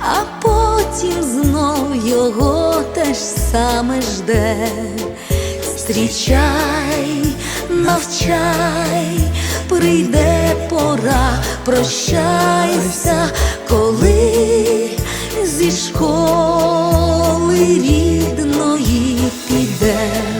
а потім знов його те ж саме жде. Зустрічай, навчай, прийде пора, прощайся, коли зі школи рідної піде.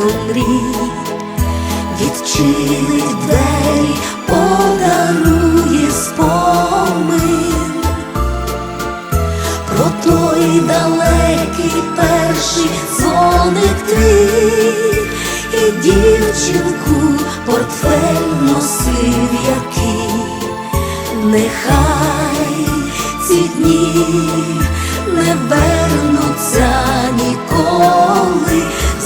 світу мрій, відчинить двері, подарує спомин. Про той далекий перший дзвоник твій і дівчинку портфель носив який. Нехай ці дні не вернуться ніколи,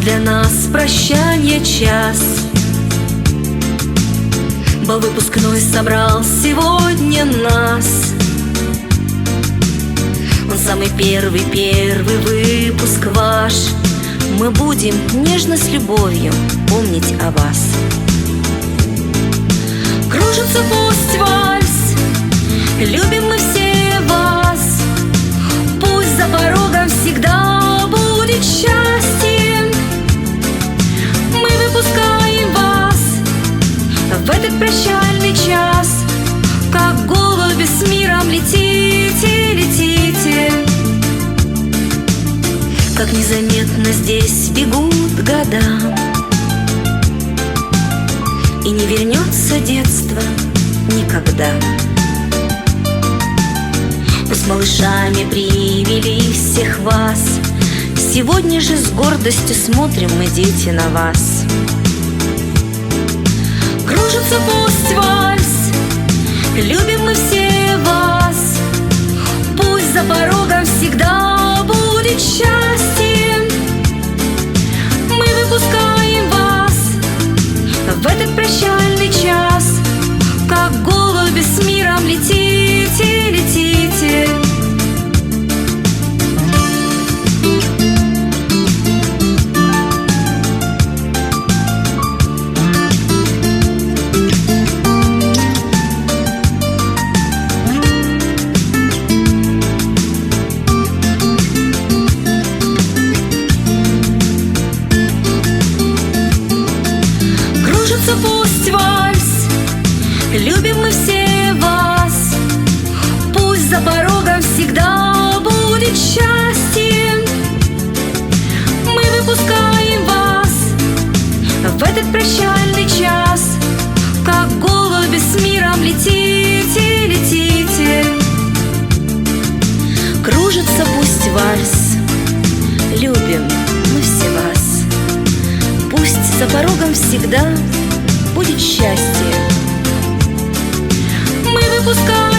для нас прощание час. Бал выпускной собрал сегодня нас. Он самый первый, первый выпуск ваш. Мы будем нежно с любовью помнить о вас. Кружится пусть вальс, любим мы все бегут года И не вернется детство никогда. Мы с малышами привели всех вас. Сегодня же с гордостью смотрим мы, дети, на вас. Кружится пусть вальс, любим порогом всегда будет счастье. Мы выпускаем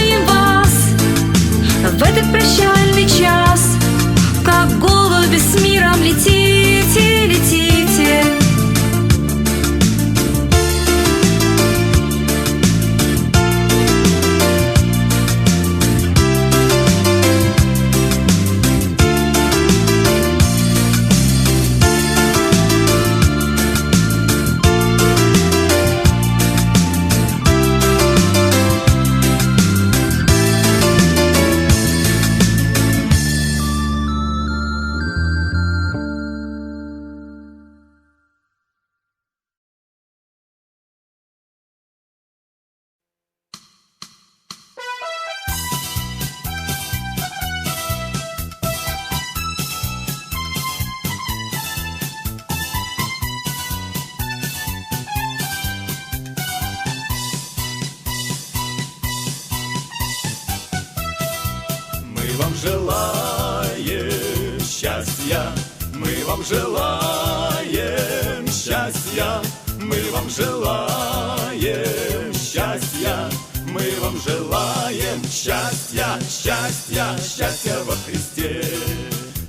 счастья, мы вам желаем счастья, мы вам желаем счастья, мы вам желаем счастья, счастья, счастья во Христе.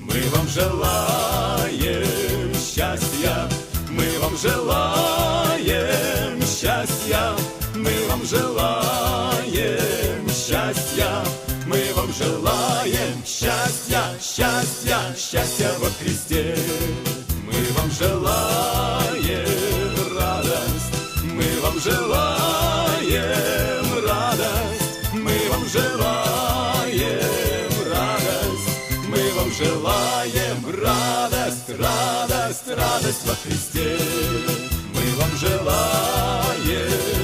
Мы вам желаем счастья, мы вам желаем счастья, мы вам желаем счастья, счастья, счастья во Христе. Мы вам желаем радость, мы вам желаем радость, мы вам желаем радость, мы вам желаем радость, радость, радость во Христе. Мы вам желаем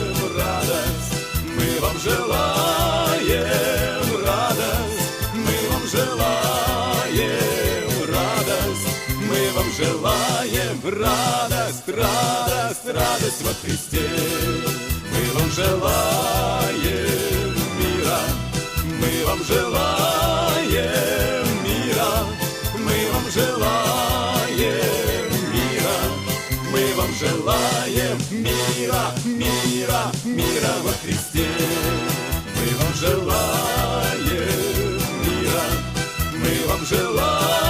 желаем радость, радость, радость во Христе. Мы вам желаем мира, мы вам желаем мира, мы вам желаем мира, мы вам желаем мира, мира, мира во Христе. Мы вам желаем мира, мы вам желаем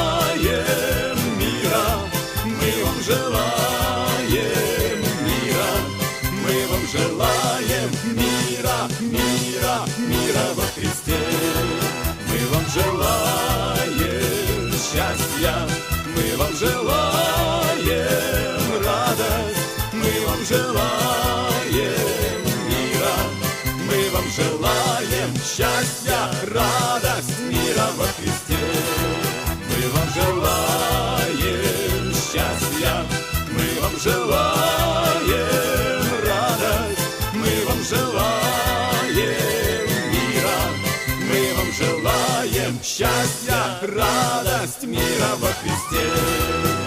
желаем радость, мы вам желаем мира, мы вам желаем счастья, радость, мира во Христе. Мы вам желаем счастья, мы вам желаем радость, мы вам желаем мира, мы вам желаем счастья, радость, мира во Христе.